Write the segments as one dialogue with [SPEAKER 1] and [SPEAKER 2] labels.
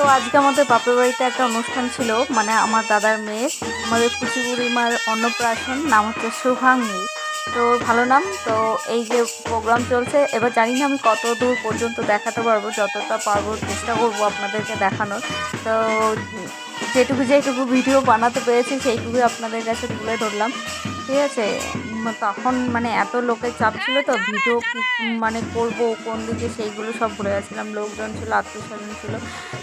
[SPEAKER 1] তো আজকে আমাদের বাপের বাড়িতে একটা অনুষ্ঠান ছিল মানে আমার দাদার মেয়ে, আমাদের কুচিপুরিমার অন্নপ্রাশন, নাম হচ্ছে শুভাঙ্গী তো ভালো নাম, তো এই যে প্রোগ্রাম চলছে, এবার জানি না আমি কত দূর পর্যন্ত দেখাতে পারব, যতটা পারব চেষ্টা করব আপনাদেরকে দেখানোর। তো যেটুকু যেটুকু ভিডিও বানাতে পেরেছি, সেইটুকুই আপনাদের কাছে তুলে ধরলাম। ঠিক আছে? তখন মানে এত লোকের চাপ ছিল তো, ভিডিও কি মানে করব, কোন দিকে সেইগুলো সব ভুলে গেছিলাম। লোকজন ছিল আত্মীয় স্বজন ছিল,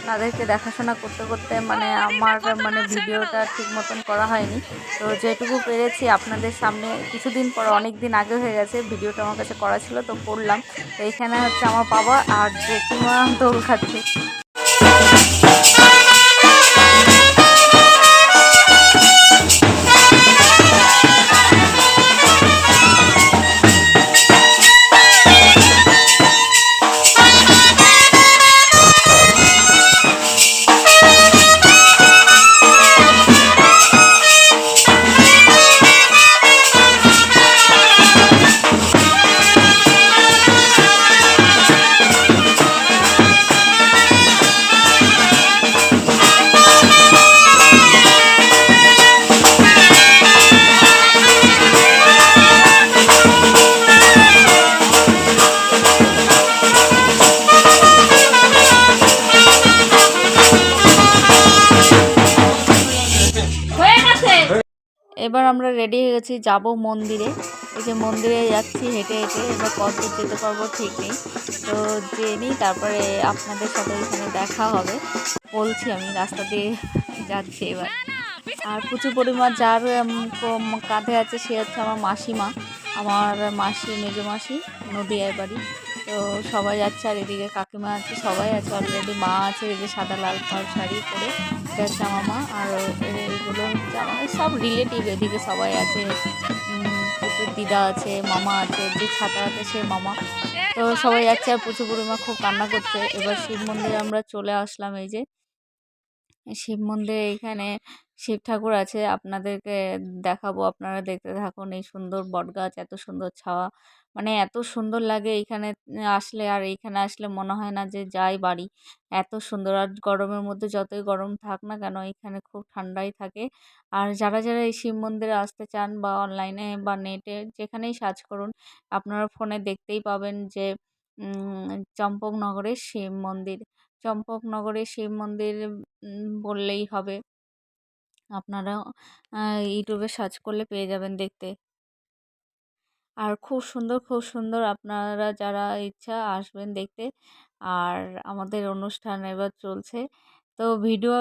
[SPEAKER 1] তাদেরকে দেখাশোনা করতে করতে মানে আমার মানে ভিডিওটা ঠিক মতন করা হয়নি। তো যেটুকু পেরেছি আপনাদের সামনে, কিছুদিন পর অনেক দিন আগে হয়ে গেছে, ভিডিওটা আমার কাছে করা ছিল, তো করলাম। তো এখানে হচ্ছে আমার বাবা আর যে জেঠিমা দোল খাচ্ছে এবার আমরা রেডি হয়ে গেছি, যাব মন্দিরে। এই যে মন্দিরে যাচ্ছি হেঁটে হেঁটে, এবার কত যেতে পারব ঠিক নেই। তো যেয়ে নিই, তারপরে আপনাদের সাথে এখানে দেখা হবে। বলছি আমি, রাস্তা দিয়ে যাচ্ছি এবার। আর প্রচুর পরিমাণ যার কাঁধে আছে, সে হচ্ছে আমার মাসিমা। আমার মাসি, মেজো মাসি, নদিয়ার বাড়ি। তো সবাই যাচ্ছে আর এদিকে কাকিমা আছে, সবাই আছে। অলরেডি মা আছে, এই যে সাদা লাল পাড় শাড়ি পরে, এটা হচ্ছে আমার মা। আর এগুলো হচ্ছে সব রিলেটিভ এদিকে সবাই আছে। প্রচুর দিদা আছে, মামা আছে, যে ছাতা আছে সে মামা। তো সবাই যাচ্ছে আর প্রচুর পরিমাণ খুব কান্না করছে। এবার শিব মন্দিরে আমরা চলে আসলাম এই যে। শিব মন্দিরে এখানে শিব ঠাকুর আছে, আপনাদেরকে দেখাবো। আপনারা দেখতে থাকুন এই সুন্দর বটগাছ, এত সুন্দর ছাওয়া। মানে এত সুন্দর লাগে এইখানে আসলে আর এইখানে আসলে মনে হয় না যে যাই বাড়ি। এত সুন্দর আর গরমের মধ্যে যতই গরম থাক না কেন, এখানে খুব ঠান্ডাই থাকে। আর যারা যারা এই শিব মন্দিরে আসতে চান বা অনলাইনে বা নেটে যেখানেই সার্চ করুন, আপনারা ফোনে দেখতেই পাবেন যে চম্পকনগরের শিব মন্দির। চম্পকনগরে শিব মন্দির বললেই হবে। আপনারা ইউটিউবে সার্চ করলে পেয়ে যাবেন দেখতে। আর খুব সুন্দর খুব সুন্দর আপনারা যারা ইচ্ছা আসবেন দেখতে। আর আমাদের অনুষ্ঠান এবার চলছে। তো ভিডিও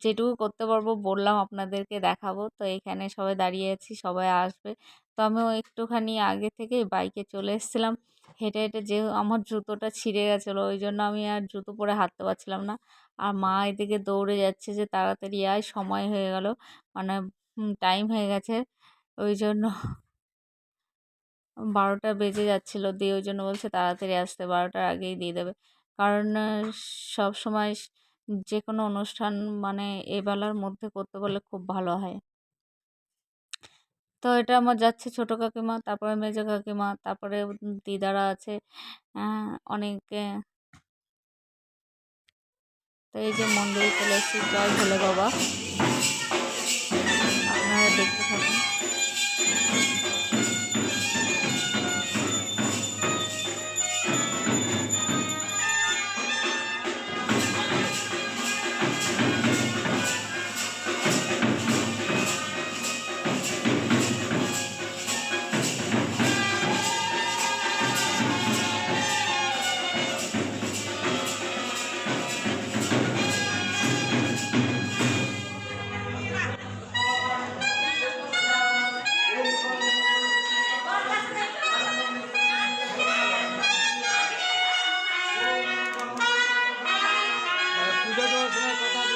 [SPEAKER 1] যেটুকু করতে পারব বললাম আপনাদেরকে দেখাবো। তো এখানে সবাই দাঁড়িয়ে আছি, সবাই আসবে। তো আমিও একটুখানি আগে থেকে বাইকে চলে এসেছিলাম। হেঁটে হেঁটে যে আমার জুতোটা ছিঁড়ে গেছিল, ওই জন্য আমি আর জুতো পরে হাঁটতে পারছিলাম না। আর মা এদিকে দৌড়ে যাচ্ছে যে তাড়াতাড়ি আয়, সময় হয়ে গেল। মানে টাইম হয়ে গেছে। ওই জন্য বারোটা বেজে যাচ্ছিল দিয়ে ওই জন্য বলছে তাড়াতাড়ি আসতে, বারোটার আগেই দিয়ে দেবে। কারণ সব সময় যে কোনো অনুষ্ঠান মানে এবেলার বেলার মধ্যে করতে পারলে খুব ভালো হয়। তো এটা আমার যাচ্ছে ছোটো কাকিমা, তারপরে মেজো কাকিমা, তারপরে দিদারা আছে অনেকে। তো এই যে মন্দিরে চলে এসেছি, জয় ভোলে বাবা।
[SPEAKER 2] Juga jual.